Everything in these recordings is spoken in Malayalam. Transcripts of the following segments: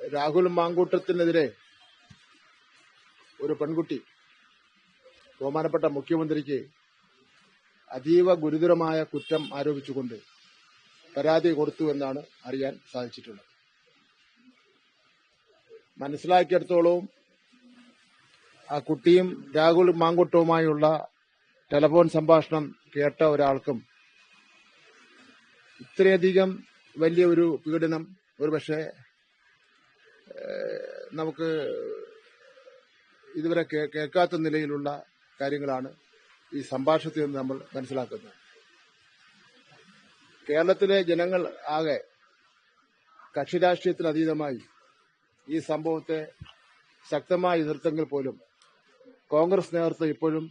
രാഹുൽ മാങ്കൂട്ടത്തിനെതിരെ ഒരു പെൺകുട്ടി ബഹുമാനപ്പെട്ട മുഖ്യമന്ത്രിക്ക് അതീവ ഗുരുതരമായ കുറ്റം ആരോപിച്ചുകൊണ്ട് പരാതി കൊടുത്തു എന്നാണ് അറിയാൻ സാധിച്ചിട്ടുള്ളത്. മനസ്സിലാക്കിയിടത്തോളവും ആ കുട്ടിയും രാഹുൽ മാങ്കൂട്ടവുമായുള്ള ടെലഫോൺ സംഭാഷണം കേട്ട ഒരാൾക്കും ഇത്രയധികം വലിയ ഒരു പീഡനം ഒരുപക്ഷെ നമുക്ക് ഇതുവരെ കേൾക്കാത്ത നിലയിലുള്ള കാര്യങ്ങളാണ് ഈ സംഭാഷണത്തിൽ നിന്ന് നമ്മൾ മനസ്സിലാക്കുന്നത്. കേരളത്തിലെ ജനങ്ങൾ ആകെ കക്ഷി രാഷ്ട്രീയത്തിന് അതീതമായി ഈ സംഭവത്തെ ശക്തമായി എതിർത്തെങ്കിൽ പോലും കോൺഗ്രസ് നേതൃത്വം ഇപ്പോഴും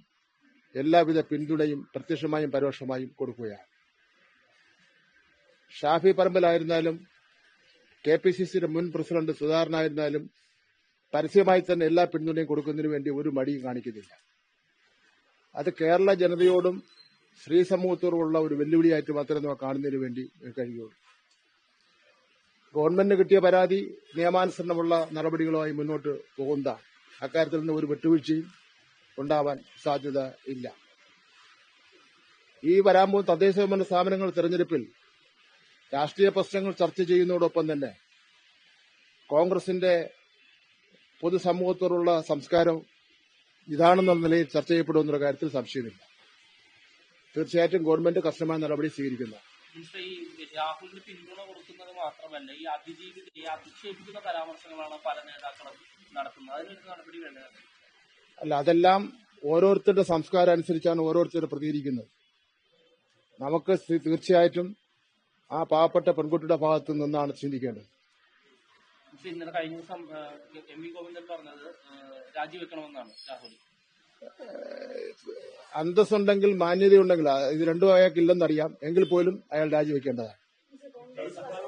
എല്ലാവിധ പിന്തുണയും പ്രത്യക്ഷമായും പരോക്ഷമായും കൊടുക്കുകയാണ്. ഷാഫി പറമ്പിലായിരുന്നാലും കെ പി സി സിയുടെ മുൻ പ്രസിഡന്റ് സുധാകരനായിരുന്നാലും പരസ്യമായി തന്നെ എല്ലാ പിന്തുണയും കൊടുക്കുന്നതിന് വേണ്ടി ഒരു മടിയും കാണിക്കുന്നില്ല. അത് കേരള ജനതയോടും സ്ത്രീ സമൂഹത്തോടുമുള്ള ഒരു വെല്ലുവിളിയായിട്ട് മാത്രമേ നമുക്ക് കാണുന്നതിന് വേണ്ടി കഴിയുള്ളൂ ഗവൺമെന്റിന് കിട്ടിയ പരാതി നിയമാനുസരണമുള്ള നടപടികളുമായി മുന്നോട്ട് പോകുന്നതാണ് അക്കാര്യത്തിൽ നിന്ന് ഒരു വിട്ടുവീഴ്ചയും ഉണ്ടാവാൻ സാധ്യത ഇല്ല. ഈ വരാൻ പോകുന്ന തദ്ദേശ സ്ഥാപനങ്ങൾ തെരഞ്ഞെടുപ്പിൽ രാഷ്ട്രീയ പ്രശ്നങ്ങൾ ചർച്ച ചെയ്യുന്നതോടൊപ്പം തന്നെ കോൺഗ്രസിന്റെ പൊതുസമൂഹത്തോടുള്ള സംസ്കാരം ഇതാണെന്നുള്ള നിലയിൽ ചർച്ച ചെയ്യപ്പെടുമെന്ന കാര്യത്തിൽ സംശയമില്ല. തീർച്ചയായിട്ടും ഗവൺമെന്റ് കർശനമായ നടപടി സ്വീകരിക്കുന്നു. രാഹുലിന് പിന്തുണ കൊടുക്കുന്നത് മാത്രമല്ല ഈ അതിജീവിത അധിക്ഷേപിക്കുന്ന പരാമർശങ്ങളാണ് പല നേതാക്കളും നടത്തുന്നത്. അതിനൊരു നടപടി വേണ്ടത് അല്ല അതെല്ലാം ഓരോരുത്തരുടെ സംസ്കാരം അനുസരിച്ചാണ് ഓരോരുത്തർ പ്രതികരിക്കുന്നത്. നമുക്ക് തീർച്ചയായിട്ടും ആ പാവപ്പെട്ട പെൺകുട്ടിയുടെ ഭാഗത്ത് നിന്നാണ് ചിന്തിക്കേണ്ടത്. ഇന്നലെ കഴിഞ്ഞ ദിവസം എം വി ഗോവിന്ദൻ പറഞ്ഞത് രാജിവെക്കണമെന്നാണ് രാഹുൽ. അന്തസ്സുണ്ടെങ്കിൽ മാന്യതയുണ്ടെങ്കിൽ ഇത് രണ്ടും അയാൾക്ക് ഇല്ലെന്നറിയാം എങ്കിൽ പോലും അയാൾ രാജിവെക്കേണ്ടതാണ്. ഈ സർക്കാർ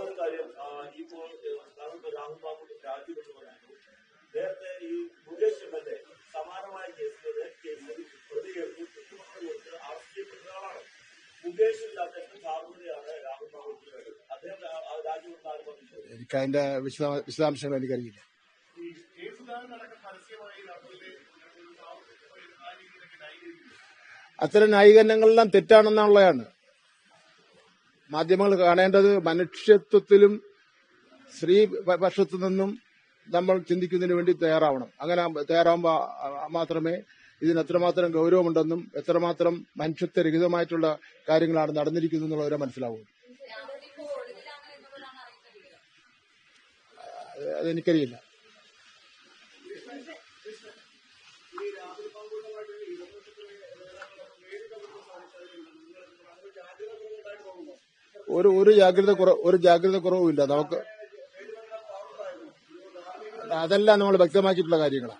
വിശദ- വിശദാംശങ്ങൾ എനിക്കറിയില്ല. അത്തരം ന്യായീകരണങ്ങളെല്ലാം തെറ്റാണെന്നുള്ളതാണ്. മാധ്യമങ്ങൾ കാണേണ്ടത് മനുഷ്യത്വത്തിലും സ്ത്രീ പക്ഷത്തു നിന്നും നമ്മൾ ചിന്തിക്കുന്നതിന് വേണ്ടി തയ്യാറാവണം. അങ്ങനെ തയ്യാറാവുമ്പോൾ മാത്രമേ ഇതിന് എത്രമാത്രം ഗൗരവമുണ്ടെന്നും എത്രമാത്രം മനുഷ്യത്വരഹിതമായിട്ടുള്ള കാര്യങ്ങളാണ് നടന്നിരിക്കുന്നത് എന്നുള്ളവരെ മനസ്സിലാവും. അത് അതെനിക്കറിയില്ല. ഒരു ഒരു ജാഗ്രത കുറവ് ഒരു ജാഗ്രത കുറവുമില്ല. നമുക്ക് അതെല്ലാം നമ്മൾ വ്യക്തമാക്കിയിട്ടുള്ള കാര്യങ്ങളാണ്